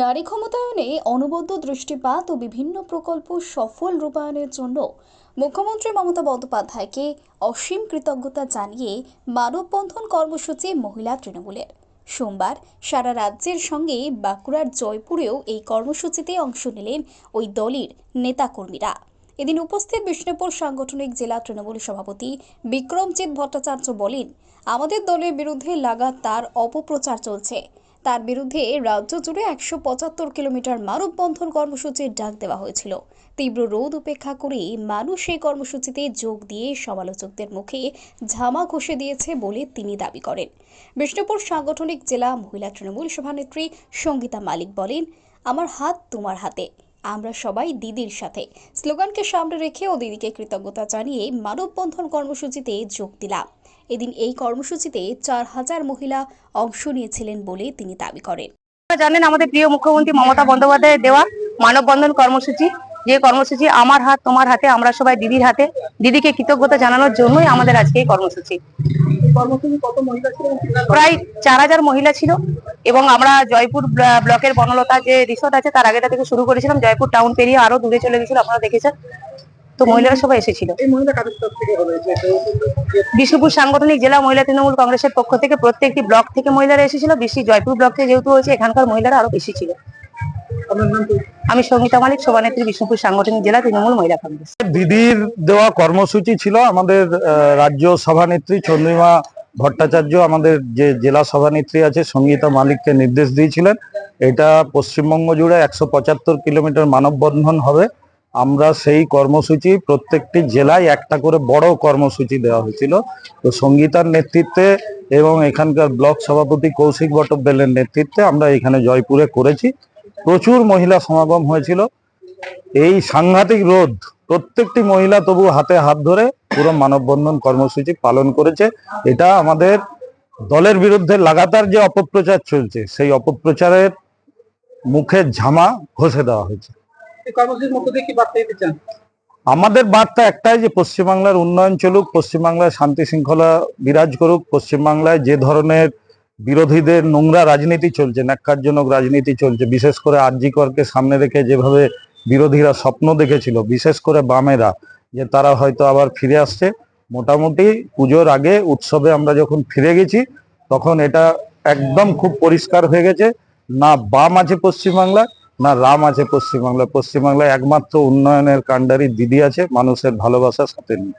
নারী ক্ষমতায়নে অনবদ্য দৃষ্টিপাত ও বিভিন্ন প্রকল্প সফল রূপায়ণের জন্য মুখ্যমন্ত্রী মমতা বন্দ্যোপাধ্যায়কে অসীম কৃতজ্ঞতা জানিয়ে মানববন্ধন কর্মসূচি মহিলা তৃণমূলের। সোমবার সারা রাজ্যের সঙ্গে বাঁকুড়ার জয়পুরেও এই কর্মসূচিতে অংশ নিলেন ওই দলের নেতাকর্মীরা। এদিন উপস্থিত বিষ্ণুপুর সাংগঠনিক জেলা তৃণমূল সভাপতি বিক্রমজিৎ ভট্টাচার্য বলেন, আমাদের দলের বিরুদ্ধে লাগাতার অপপ্রচার চলছে। তার বিরুদ্ধে রাজ্য জুড়ে একশো পঁচাত্তর কিলোমিটার মানববন্ধন কর্মসূচির ডাক দেওয়া হয়েছিল। তীব্র রোদ উপেক্ষা করে মানুষ এই কর্মসূচিতে যোগ দিয়ে সমালোচকদের মুখে ঝামা ঘষে দিয়েছে বলে তিনি দাবি করেন। বিষ্ণুপুর সাংগঠনিক জেলা মহিলা তৃণমূল সভানেত্রী সঙ্গীতা মালিক বলেন, আমার হাত তোমার হাতে, আমরা সবাই দিদির সাথে। স্লোগানকে সামনে রেখে ও দিদিকে কৃতজ্ঞতা জানিয়ে মানববন্ধন কর্মসূচিতে যোগ দিলাম। এদিন এই কর্মসূচিতে চার হাজার মহিলা অংশ নিয়েছিলেন বলে তিনি দাবি করেন। আপনারা জানেন আমাদের প্রিয় মুখ্যমন্ত্রী মমতা বন্দ্যোপাধ্যায়ের দেওয়া মানববন্ধন কর্মসূচি। যে কর্মসূচি আমার হাত তোমার হাতে আমরা সবাই দিদির হাতে দিদিকে কৃতজ্ঞতা জানানোর জন্যই আমাদের আজকে এই কর্মসূচি। প্রায় চার হাজার মহিলা ছিল এবং আমরা জয়পুর ব্ল- ব্লকের বনলতা যে রিসোর্ট আছে তার আগেটা থেকে শুরু করেছিলাম। জয়পুর টাউন পেরিয়ে আরও দূরে চলে গেছিল আপনারা দেখেছেন। তো মহিলারা সবাই এসেছিল। বিষ্ণুপুর সাংগঠনিক জেলা মহিলা তৃণমূল কংগ্রেসের পক্ষ থেকে প্রত্যেকটি ব্লক থেকে মহিলারা এসেছিল। বেশি জয়পুর ব্লক থেকে যেহেতু হয়েছে এখানকার মহিলারা আরও বেশি ছিল? আমি সঙ্গীতা মালিক সভানেত্রী বিষ্ণুপুর সাংগঠনিক জেলা তৃণমূল মহিলা কংগ্রেস। দিদির দেওয়া কর্মসূচি ছিল আমাদের আহ, রাজ্য সভানেত্রী চন্দ্রিমা ভট্টাচার্য আমাদের যে জেলা সভানেত্রী আছে সঙ্গীতা মালিককে নির্দেশ দিয়েছিলেন। এটা পশ্চিমবঙ্গ জুড়ে একশো পঁচাত্তর কিলোমিটার মানববন্ধন হবে। আমরা সেই কর্মসূচি প্রত্যেকটি জেলায় একটা করে বড় কর্মসূচি দেওয়া হয়েছিল। তো সঙ্গীতার নেতৃত্বে এবং এখানকার ব্লক সভাপতি কৌশিক বটব্বেলের নেতৃত্বে আমরা এখানে জয়পুরে করেছি। প্রচুর মহিলা সমাগম হয়েছিল। এই সাংঘাতিক রোধ প্রত্যেকটি মহিলা তবু হাতে হাত ধরে পুরো মানববন্ধন কর্মসূচি পালন করেছে। এটা আমাদের দলের বিরুদ্ধে লাগাতার যে অপপ্রচার চলছে, সেই অপপ্রচারের মুখের ঝামা ঘষে দেওয়া হয়েছে। আমাদের বার্তা একটাই যে পশ্চিমবাংলার উন্নয়ন চলুক পশ্চিমবাংলায় শান্তি শৃঙ্খলা বিরাজ করুক, পশ্চিমবাংলায় যে ধরনের বিরোধীদের নোংরা রাজনীতি চলছে, ন্যাক্কারজনক রাজনীতি চলছে, বিশেষ করে আরজি করকে সামনে রেখে যেভাবে বিরোধীরা স্বপ্ন দেখেছিল, বিশেষ করে বামেরা, যে তারা হয়তো আবার ফিরে আসছে। মোটামুটি পুজোর আগে, উৎসবে আমরা যখন ফিরে গেছি, তখন এটা একদম খুব পরিষ্কার হয়ে গেছে। না বাম আছে পশ্চিমবাংলা না রাম আছে পশ্চিমবাংলায়। পশ্চিমবাংলায় একমাত্র উন্নয়নের কাণ্ডারি দিদি আছে মানুষের ভালোবাসার সাথে নিয়ে।